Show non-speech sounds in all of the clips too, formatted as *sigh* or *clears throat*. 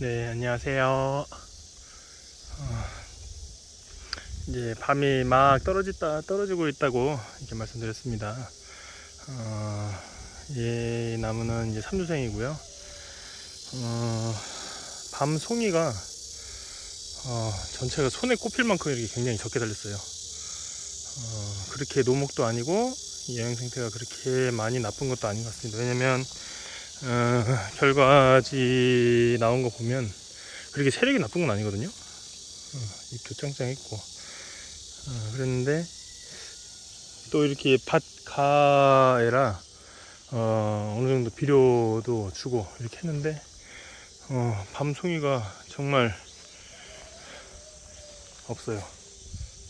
네, 안녕하세요. 어, 이제 밤이 막 떨어지다 떨어지고 있다고 이렇게 말씀드렸습니다. 어, 이 나무는 이제 삼주생이고요. 어, 밤 송이가 어, 전체가 손에 꼽힐 만큼 이렇게 굉장히 적게 달렸어요. 어, 그렇게 노목도 아니고 이 영양 상태가 그렇게 많이 나쁜 것도 아닌 것 같습니다. 왜냐면 어, 결과지 나온 거 보면 그렇게 세력이 나쁜 건 아니거든요. 어, 잎도 짱짱했고 어, 그랬는데 또 이렇게 밭 가에라 어, 어느 정도 비료도 주고 이렇게 했는데 어, 밤송이가 정말 없어요.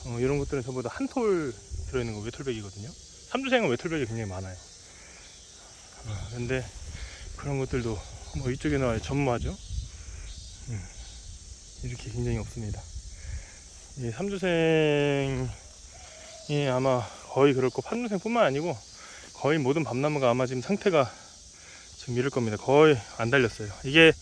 어, 이런 것들은 전부 다 한 톨 들어있는 거 외톨백이거든요. 삼주생은 외톨백이 굉장히 많아요. 어, 근데 그런 것들도 뭐 이쪽에 나와 전무하죠. 음, 이렇게 굉장히 없습니다. 이 삼주생이 아마 거의 그럴 거 판주생뿐만 아니고 거의 모든 밤나무가 아마 지금 상태가 지금 이럴 겁니다. 거의 안 달렸어요. 이게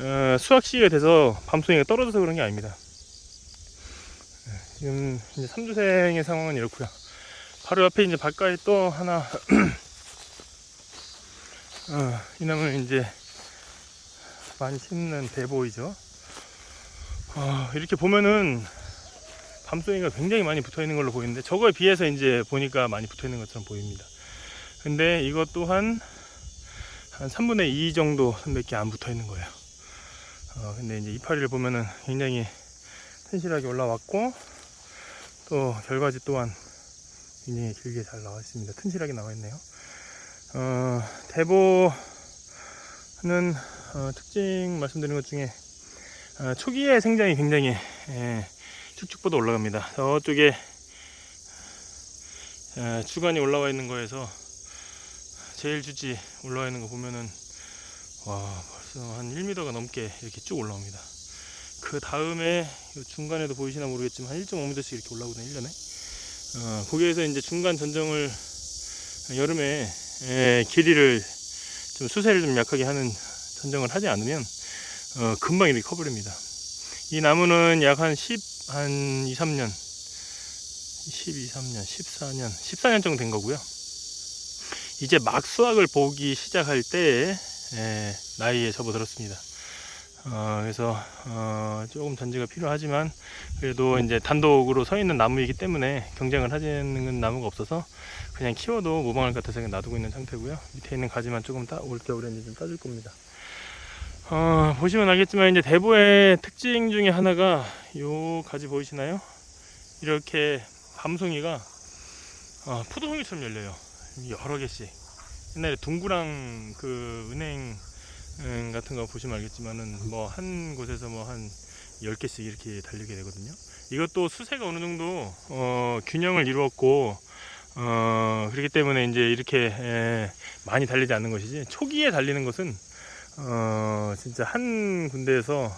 어, 수확 시기가 돼서 밤송이가 떨어져서 그런 게 아닙니다. 네, 지금 이제 삼주생의 상황은 이렇고요. 바로 옆에 이제 바깥에 또 하나 *clears throat* 어, 이 나무는 이제 많이 심는 대보이죠. 어, 이렇게 보면은 밤송이가 굉장히 많이 붙어 있는 걸로 보이는데 저거에 비해서 이제 보니까 많이 붙어 있는 것처럼 보입니다. 근데 이것 또한 한 3분의 2 정도 밖에 안 붙어 있는 거예요. 어, 근데 이제 이파리를 보면은 굉장히 튼실하게 올라왔고 또 결과지 또한 굉장히 길게 잘 나와 있습니다. 튼실하게 나와 있네요. 어, 대보는 어, 특징 말씀드린 것 중에 어, 초기에 생장이 굉장히 예, 뻗어 올라갑니다. 저쪽에 예, 주간이 올라와 있는 거에서 제일 주지 올라와 있는 거 보면은 와 벌써 한 1m가 넘게 이렇게 쭉 올라옵니다. 그 다음에 요 중간에도 보이시나 모르겠지만 한 1.5m씩 이렇게 올라오거든요 1년에. 어, 거기에서 이제 중간 전정을 여름에 예, 길이를 좀 수세를 좀 약하게 하는 전정을 하지 않으면 어, 금방 이렇게 커버립니다. 이 나무는 약 한 10, 한 2, 3년, 12, 3년, 14년, 14년 정도 된 거고요. 이제 막 수확을 보기 시작할 때 예, 나이에 접어들었습니다. 어, 그래서 어, 조금 전지가 필요하지만 그래도 이제 단독으로 서 있는 나무이기 때문에 경쟁을 하는 나무가 없어서 그냥 키워도 무방할 것 같아서 그냥 놔두고 있는 상태고요. 밑에 있는 가지만 조금 따, 올겨울에 이제 좀 따줄 겁니다. 어, 보시면 알겠지만 이제 대보의 특징 중에 하나가 요 가지 보이시나요? 이렇게 밤송이가 어, 포도송이처럼 열려요. 여러 개씩. 옛날에 둥구랑 그 은행 음, 같은 거 보시면 알겠지만은 뭐 한 곳에서 뭐 한 10개씩 이렇게 달리게 되거든요. 이것도 수세가 어느 정도 어, 균형을 이루었고 어, 그렇기 때문에 이제 이렇게 에, 많이 달리지 않는 것이지 초기에 달리는 것은 어, 진짜 한 군데에서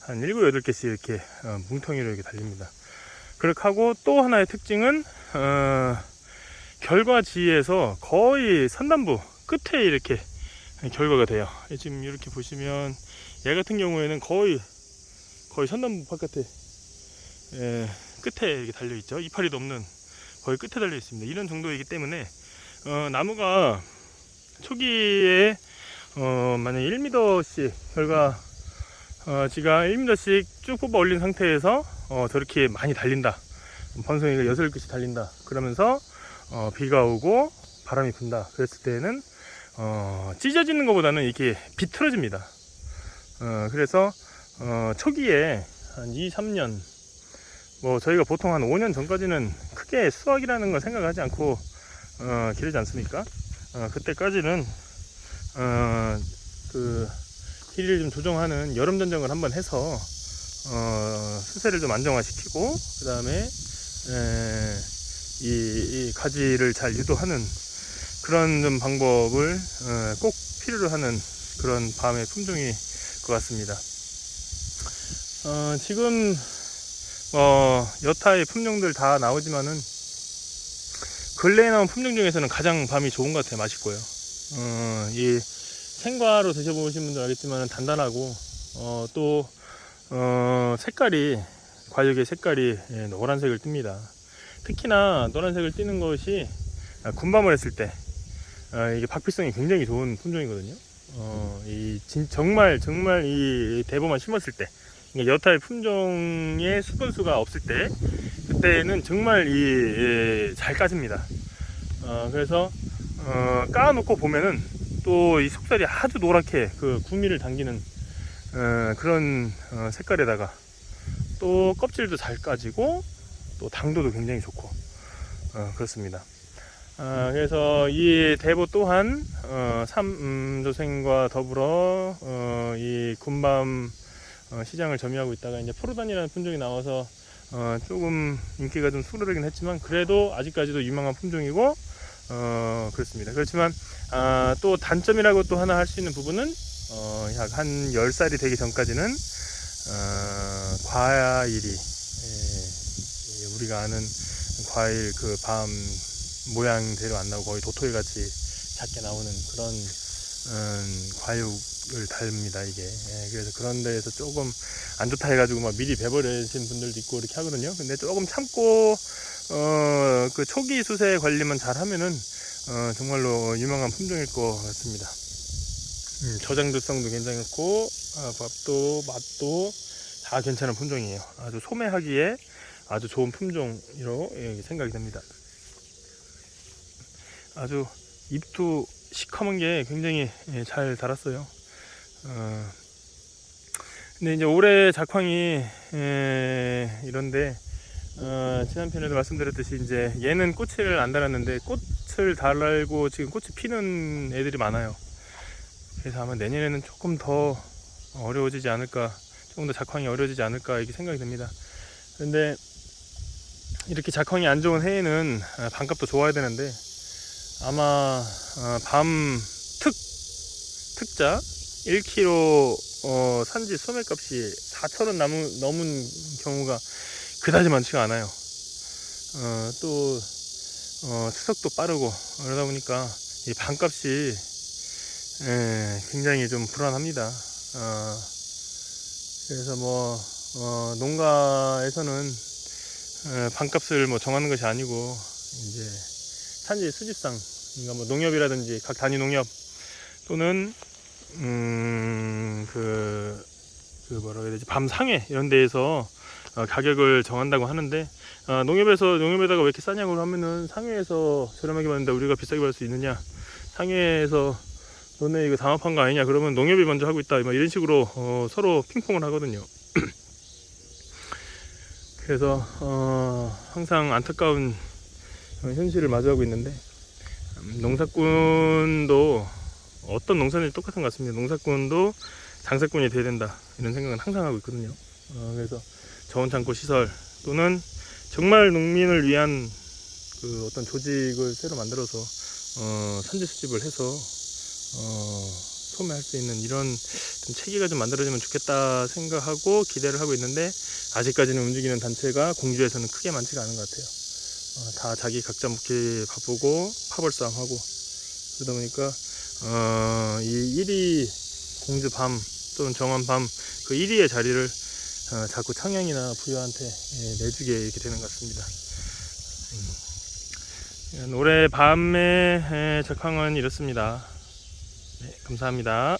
한 7, 8개씩 이렇게 어, 뭉텅이로 이렇게 달립니다. 그렇게 하고 또 하나의 특징은 어, 결과지에서 거의 산단부 끝에 이렇게 결과가 돼요. 지금 이렇게 보시면 얘 같은 경우에는 거의 거의 선단부 바깥에 예, 끝에 이렇게 달려 있죠. 이파리도 없는 거의 끝에 달려 있습니다. 이런 정도이기 때문에 어, 나무가 초기에 어, 만약 1m씩 결과 어, 지가 1m씩 쭉 뽑아 올린 상태에서 어, 저렇게 많이 달린다. 번성이가 여섯 끝이 달린다. 그러면서 어, 비가 오고 바람이 분다. 그랬을 때는 어, 찢어지는 것보다는 이렇게 비틀어집니다. 어, 그래서 어, 초기에 한 2, 3년 뭐 저희가 보통 한 5년 전까지는 크게 수확이라는 걸 생각하지 않고 어, 기르지 않습니까? 어, 그때까지는 어, 그 길이를 좀 조정하는 여름 전정을 한번 해서 어, 수세를 좀 안정화시키고 그 다음에 이, 이 가지를 잘 유도하는 그런 좀 방법을 어, 꼭 필요로 하는 그런 밤의 품종일 것 같습니다. 어, 지금 어, 여타의 품종들 다 나오지만은 근래에 나온 품종 중에서는 가장 밤이 좋은 것 같아요. 맛있고요. 어, 이 생과로 드셔보신 분들 알겠지만 단단하고 어, 또 어, 색깔이 과육의 색깔이 예, 노란색을 띱니다. 특히나 노란색을 띠는 것이 아, 군밤을 했을 때 아, 이게 박피성이 굉장히 좋은 품종이거든요. 어, 이 진, 정말 정말 이 대보만 심었을 때 그러니까 여타의 품종의 수분수가 없을 때 그때는 정말 이잘 까집니다. 어, 그래서 어, 까놓고 보면은 또 이 속살이 아주 노랗게 그 구미를 당기는 어, 그런 어, 색깔에다가 또 껍질도 잘 까지고 또 당도도 굉장히 좋고 어, 그렇습니다. 아, 그래서 이 대보 또한 어, 삼조생과 더불어 어, 이 군밤 어, 시장을 점유하고 있다가 이제 포르단이라는 품종이 나와서 어, 조금 인기가 좀 수그러들긴 했지만 그래도 아직까지도 유망한 품종이고 어, 그렇습니다. 그렇지만 아, 또 단점이라고 또 하나 할 수 있는 부분은 어, 약 한 10살이 되기 전까지는 어, 과일이 예, 예, 우리가 아는 과일 그 밤 모양대로 안 나오고 거의 도토리 같이 작게 나오는 그런 음, 과육을 닮니다 이게. 예, 그래서 그런 데에서 조금 안 좋다 해가지고 막 미리 배버리신 분들도 있고 이렇게 하거든요. 근데 조금 참고 어, 그 초기 수세 관리만 잘 하면은 어, 정말로 유명한 품종일 것 같습니다. 음, 저장도성도 괜찮고 아, 밥도 맛도 다 괜찮은 품종이에요. 아주 소매하기에 아주 좋은 품종으로 예, 생각이 됩니다 아주 잎도 시커먼 게 굉장히 예, 잘 달았어요. 어, 근데 이제 올해 작황이 예, 이런데 어, 지난 편에도 말씀드렸듯이 이제 얘는 꽃을 안 달았는데 꽃을 달고 지금 꽃이 피는 애들이 많아요. 그래서 아마 내년에는 조금 더 어려워지지 않을까, 조금 더 작황이 어려워지지 않을까 이렇게 생각이 됩니다. 근데 이렇게 작황이 안 좋은 해에는 아, 반값도 좋아야 되는데 아마 어, 밤특 특자 1kg 어, 산지 소매값이 4,000원 넘은, 넘은 경우가 그다지 많지가 않아요. 어, 또 어, 추석도 빠르고 그러다 보니까 이 반값이 예, 굉장히 좀 불안합니다. 어, 그래서 뭐 어, 농가에서는 어, 반값을 뭐 정하는 것이 아니고 이제 산지 수집상 그러니까 뭐 농협이라든지 각 단위 농협 또는 음그 그 뭐라고 해야 되지? 밤상회 이런 데에서 어, 가격을 정한다고 하는데 어, 농협에서 농협에다가 왜 이렇게 싸냐고 하면은 상회에서 저렴하게 받는데 우리가 비싸게 받을 수 있느냐? 상회에서 너네 이거 담합한 거 아니냐? 그러면 농협이 먼저 하고 있다. 뭐 이런 식으로 어, 서로 핑퐁을 하거든요. *clears throat* 그래서 어, 항상 안타까운 어, 현실을 마주하고 있는데 음, 농사꾼도 어떤 농사든지 똑같은 것 같습니다. 농사꾼도 장사꾼이 돼야 된다 이런 생각은 항상 하고 있거든요. 어, 그래서 저온 창고 시설 또는 정말 농민을 위한 그 어떤 조직을 새로 만들어서 어, 산지 수집을 해서 어, 소매할 수 있는 이런 좀 체계가 좀 만들어지면 좋겠다 생각하고 기대를 하고 있는데 아직까지는 움직이는 단체가 공주에서는 크게 많지가 않은 것 같아요. 어, 다 자기 각자 묵기 바쁘고 파벌 싸움하고 그러다 보니까 어, 이 1위 공주 밤 또는 정원 밤 그 1위의 자리를 어, 자꾸 청양이나 부여한테 예, 내주게 이렇게 되는 것 같습니다. 음. 올해 밤의 예, 적황은 이렇습니다. 네, 감사합니다.